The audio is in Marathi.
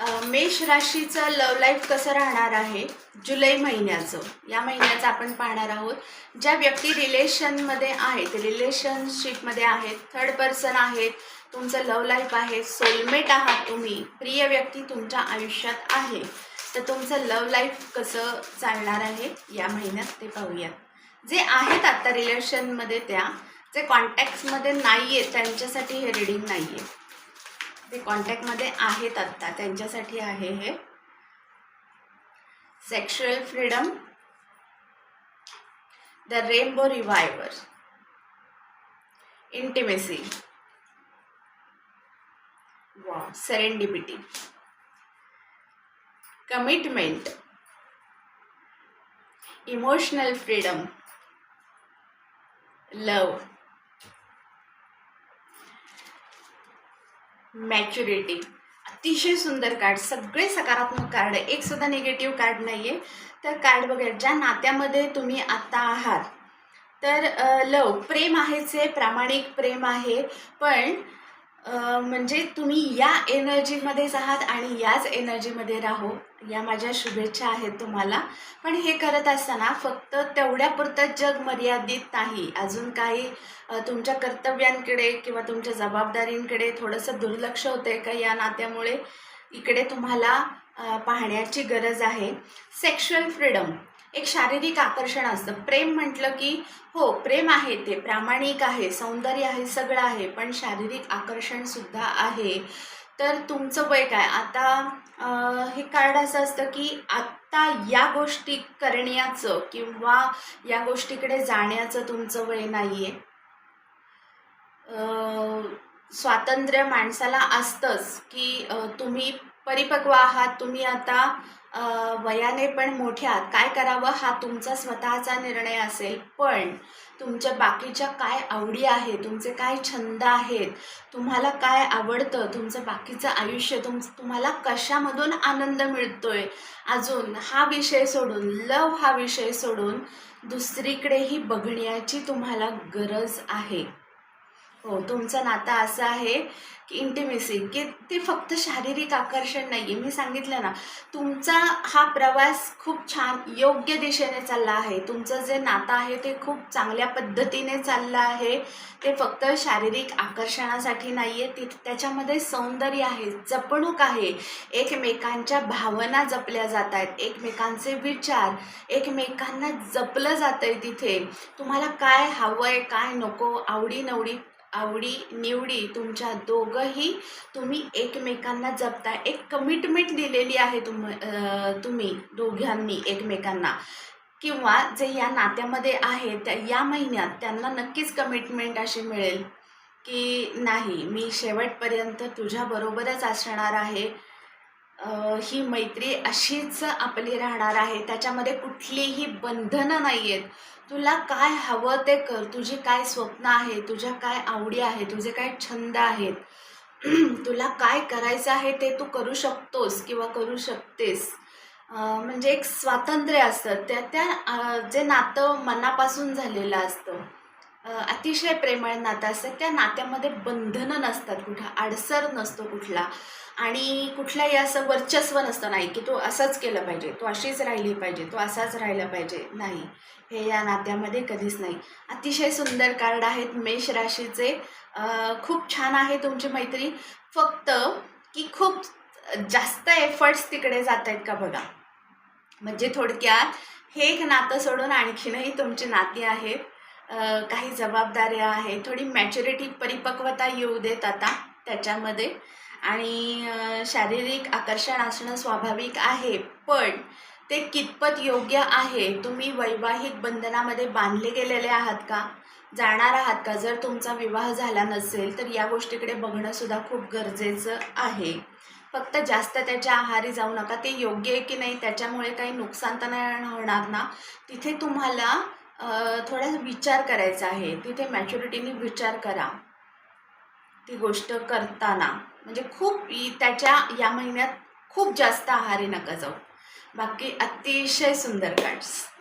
मेष राशीचं लव लाईफ कसं राहणार आहे? जुलै महिन्याचं. या महिन्याचं आपण पाहणार आहोत. ज्या व्यक्ती रिलेशनमध्ये आहेत रिलेशनशिपमध्ये आहेत थर्ड पर्सन आहेत तुमचं लव लाईफ आहे सोलमेट आहात तुम्ही प्रिय व्यक्ती तुमच्या आयुष्यात आहे तर तुमचं लव लाईफ कसं चालणार आहे? या महिन्यात ते पाहूयात जे आहेत आत्ता रिलेशनमध्ये त्या जे कॉन्टॅक्ट्समध्ये नाही आहेत त्यांच्यासाठी हे रिडिंग नाही आहे ते कॉन्टॅक्टमध्ये आहेत आत्ता त्यांच्यासाठी आहे हे. Sexual freedom the rainbow revival intimacy वा serendipity commitment emotional freedom love maturity. अतिशय सुंदर कार्ड सगळे सकारात्मक कार्ड आहे एक सुद्धा निगेटिव्ह कार्ड नाही आहे तर कार्ड बघा ज्या नात्यामध्ये तुम्ही आत्ता आहात. तर लव. प्रेम आहेच आहे प्रामाणिक प्रेम आहे. पण म्हणजे तुम्ही या एनर्जीमध्येच आहात आणि याच एनर्जीमध्ये राहो. या माझ्या शुभेच्छा आहेत तुम्हाला. पण हे करत असताना फक्त तेवढ्यापुरतं जग मर्यादित नाही. अजून काही तुमच्या कर्तव्यांकडे किंवा तुमच्या जबाबदारींकडे थोडंसं दुर्लक्ष होतं आहे का या नात्यामुळे? इकडे तुम्हाला पाहण्याची गरज आहे. सेक्शुअल फ्रीडम एक शारीरिक आकर्षण असतं. प्रेम म्हटलं की हो प्रेम आहे ते प्रामाणिक आहे सौंदर्य आहे सगळं आहे पण शारीरिक आकर्षणसुद्धा आहे. तर तुमचं वय काय? आता हे कार्ड असं असतं की आत्ता या गोष्टी करण्याचं किंवा या गोष्टीकडे जाण्याचं तुमचं वय नाही आहे स्वातंत्र्य माणसाला असतंच की तुम्ही परिपक्व आहात तुम्ही आता वयाने पण मोठ्या काय करावं हा तुमचा स्वतःचा निर्णय असेल. पण तुमच्या बाकीच्या काय आवडी आहे तुमचे काय छंद आहेत तुम्हाला काय आवडतं तुमचं बाकीचं आयुष्य तुम तुम्हाला कशामधून आनंद मिळतोय? अजून हा विषय सोडून लव हा विषय सोडून दुसरीकडेही बघण्याची तुम्हाला गरज आहे. हो तुमचं नातं असं आहे की इंटिमेसी की ते फक्त शारीरिक आकर्षण नाही आहे मी सांगितलं ना तुमचा हा प्रवास खूप छान योग्य दिशेने चालला आहे. तुमचं जे नातं आहे ते खूप चांगल्या पद्धतीने चाललं आहे. ते फक्त शारीरिक आकर्षणासाठी नाही आहे ते त्याच्यामध्ये सौंदर्य आहे जपणूक आहे. एकमेकांच्या भावना जपल्या जात आहेत एकमेकांचे विचार एकमेकांना जपलं जातं आहे तिथे. तुम्हाला काय हवं आहे काय नको आवडी नवडी आवडी निवडी तुमच्या दोघंही तुम्ही एकमेकांना जपता. एक कमिटमेंट दिलेली आहे तुम तुम्ही दोघांनी एकमेकांना. किंवा जे या नात्यामध्ये आहे त्या या महिन्यात त्यांना नक्कीच कमिटमेंट अशी मिळेल की नाही मी शेवटपर्यंत तुझ्याबरोबरच असणार आहे. ही मैत्री अशीच आपली राहणार आहे. त्याच्यामध्ये कुठलीही बंधनं नाही आहेत तुला काय हवं ते कर. तुझी काय स्वप्न आहे तुझ्या काय आवडी आहे तुझे काय छंद आहेत. तुला काय करायचं आहे ते तू करू शकतोस किंवा करू शकतेस. म्हणजे एक स्वातंत्र्य असतं. त्या त्या जे नातं मनापासून झालेलं असतं. अतिशय प्रेमळ नातं असतं. त्या नात्यामध्ये बंधनं नसतात कुठं आडसर नसतो कुठला. आणि कुठलाही असं वर्चस्व नसतं नाही की तू असंच केलं पाहिजे तू अशीच राहिली पाहिजे तू असाच राहिला पाहिजे. नाही. हे या नात्यामध्ये कधीच नाही. अतिशय सुंदर कार्ड आहेत मेष राशीचे. खूप छान आहे तुमची मैत्री. फक्त की खूप जास्त एफर्ट्स तिकडे जात आहेत का बघा. म्हणजे थोडक्यात हे एक नातं सोडून आणखीनही तुमची नाती आहेत. काही जबाबदाऱ्या आहेत. थोडी मॅच्युरिटी परिपक्वता येऊ देत आता त्याच्यामध्ये. आणि शारीरिक आकर्षण असणं स्वाभाविक आहे. पण ते कितपत योग्य आहे? तुम्ही वैवाहिक बंधनामध्ये बांधले गेलेले आहात का? जाणार आहात का? जर तुमचा विवाह झाला नसेल तर या गोष्टीकडे बघणंसुद्धा खूप गरजेचं आहे. फक्त जास्त त्याच्या आहारी जाऊ नका. ते योग्य आहे की नाही त्याच्यामुळे काही नुकसान तर नाही होणार ना? तिथे तुम्हाला थोडा विचार करायचा आहे. तिथे मॅच्युरिटीने विचार करा. ती गोष्ट करताना. म्हणजे खूप त्याच्या या महिन्यात खूप जास्त आहारी नका जाऊ. बाकी अतिशय सुंदर कार्ड्स